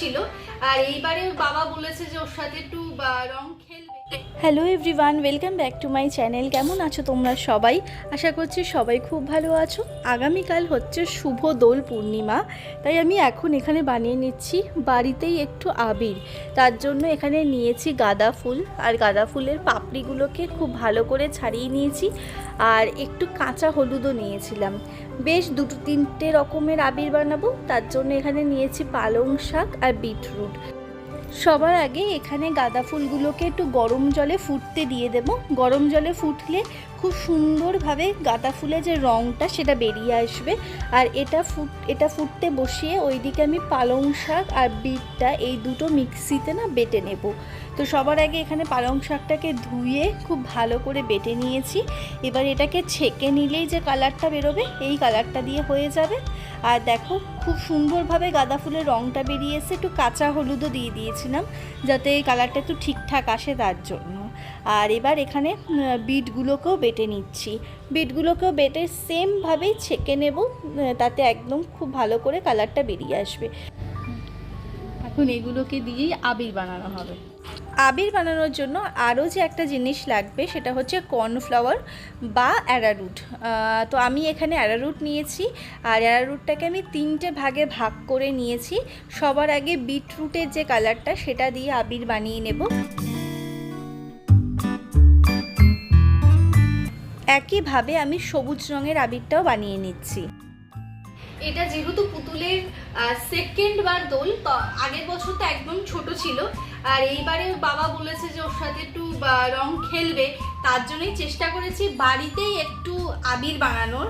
ছিল। আর এইবারে বাবা বলেছে যে ওর সাথে একটু রং খেলবে hello everyone welcome back to my channel কেমন আছো তোমরা সবাই? আশা করছি সবাই খুব ভালো আছো। আগামীকাল হচ্ছে শুভ দোল পূর্ণিমা, তাই আমি এখন এখানে বানিয়ে নিচ্ছি বাড়িতেই একটু আবির। তার জন্য এখানে নিয়েছি গাঁদা ফুল, আর গাঁদা ফুলের পাপড়িগুলোকে খুব ভালো করে ছাড়িয়ে নিয়েছি, আর একটু কাঁচা হলুদও নিয়েছিলাম। বেশ দুটো তিনটে রকমের আবির বানাবো, তার জন্য এখানে নিয়েছি পালং শাক আর বিটরুট। সবার আগে এখানে গাঁদা ফুলগুলোকে একটু গরম জলে ফুটতে দিয়ে দেব। গরম জলে ফুটলে খুব সুন্দরভাবে গাঁদা ফুলের যে রঙটা সেটা বেরিয়ে আসবে। আর এটা ফুট, এটা ফুটতে বসিয়ে ওইদিকে আমি পালং শাক আর বিটটা এই দুটো মিক্সিতে না বেটে নেব। তো সবার আগে এখানে পালং শাকটাকে ধুয়ে খুব ভালো করে বেটে নিয়েছি। এবার এটাকে ছেঁকে নিলেই যে কালারটা বেরোবে, এই কালারটা দিয়ে হয়ে যাবে। আর দেখো, খুব সুন্দরভাবে গাঁদা ফুলের রঙটা বেরিয়েছে। একটু কাঁচা হলুদও দিয়ে দিয়েছিলাম, যাতে এই কালারটা একটু ঠিকঠাক আসে তার জন্য। আর এবার এখানে বিটগুলোকেও বেটে নিচ্ছি। বিটগুলোকেও বেটে সেমভাবেই ছেঁকে নেব তাতে একদম খুব ভালো করে কালারটা বেরিয়ে আসবে। এখন এগুলোকে দিয়েই আবির বানানো হবে। আবির বানানোর জন্য আরও যে একটা জিনিস লাগবে সেটা হচ্ছে কর্নফ্লাওয়ার বা অ্যারারুট। তো আমি এখানে অ্যারারুট নিয়েছি আর অ্যারারুটটাকে আমি তিনটে ভাগে ভাগ করে নিয়েছি। সবার আগে বিটরুটের যে কালারটা সেটা দিয়ে আবির বানিয়ে নেব। একইভাবে আমি সবুজ রঙের আবিরটাও বানিয়ে নিচ্ছি। এটা যেহেতু পুতুলের সেকেন্ড বার দোল, তো আগের বছর তো একদম ছোট ছিল। আর এইবারে বাবা বলেছে যে ওর সাথে একটু রং খেলবে, তার জন্যই চেষ্টা করেছি। বাড়িতেই একটু আবির বানানোর।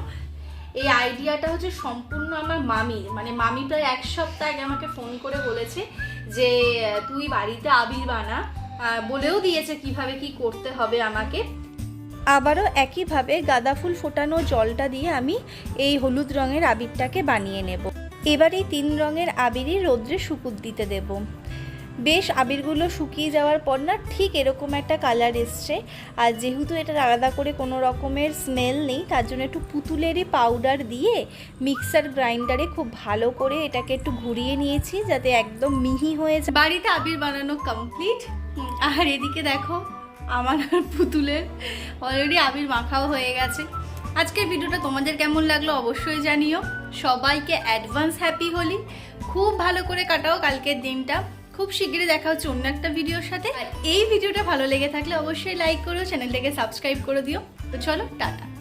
এই আইডিয়াটা হচ্ছে সম্পূর্ণ আমার মামির। মানে মামি প্রায় এক সপ্তাহ আগে আমাকে ফোন করে বলেছে যে, তুই বাড়িতে আবির বানা। বলেও দিয়েছে কীভাবে কি করতে হবে আমাকে। আবারও একইভাবে গাঁদা ফুল ফোটানো জলটা দিয়ে আমি এই হলুদ রঙের আবিরটাকে বানিয়ে নেব। এবার এই তিন রঙের আবিরই রোদ্রে শুকুত দিতে দেব। বেশ, আবিরগুলো শুকিয়ে যাওয়ার পর না ঠিক এরকম একটা কালার এসছে। আর যেহেতু এটা আলাদা করে কোনো রকমের স্মেল নেই, তার জন্য একটু পুতুলেরই পাউডার দিয়ে মিক্সার গ্রাইন্ডারে খুব ভালো করে এটাকে একটু ঘুরিয়ে নিয়েছি যাতে একদম মিহি হয়ে যায়। বাড়িতে আবির বানানো কমপ্লিট। আর এদিকে দেখো আমার আর পুতুলের। অলরেডি আবির মাখাও হয়ে গেছে। আজকের ভিডিওটা তোমাদের কেমন লাগল অবশ্যই জানিও। সবাইকে অ্যাডভান্স হ্যাপি হোলি। খুব ভালো করে কাটাও কালকের দিনটা। খুব শীঘ্রই দেখা হচ্ছে অন্য একটা ভিডিওর সাথে। আর এই ভিডিওটা ভালো লেগে থাকলে অবশ্যই লাইক করো চ্যানেলটাকে সাবস্ক্রাইব করে দিও। তো চলো টাটা।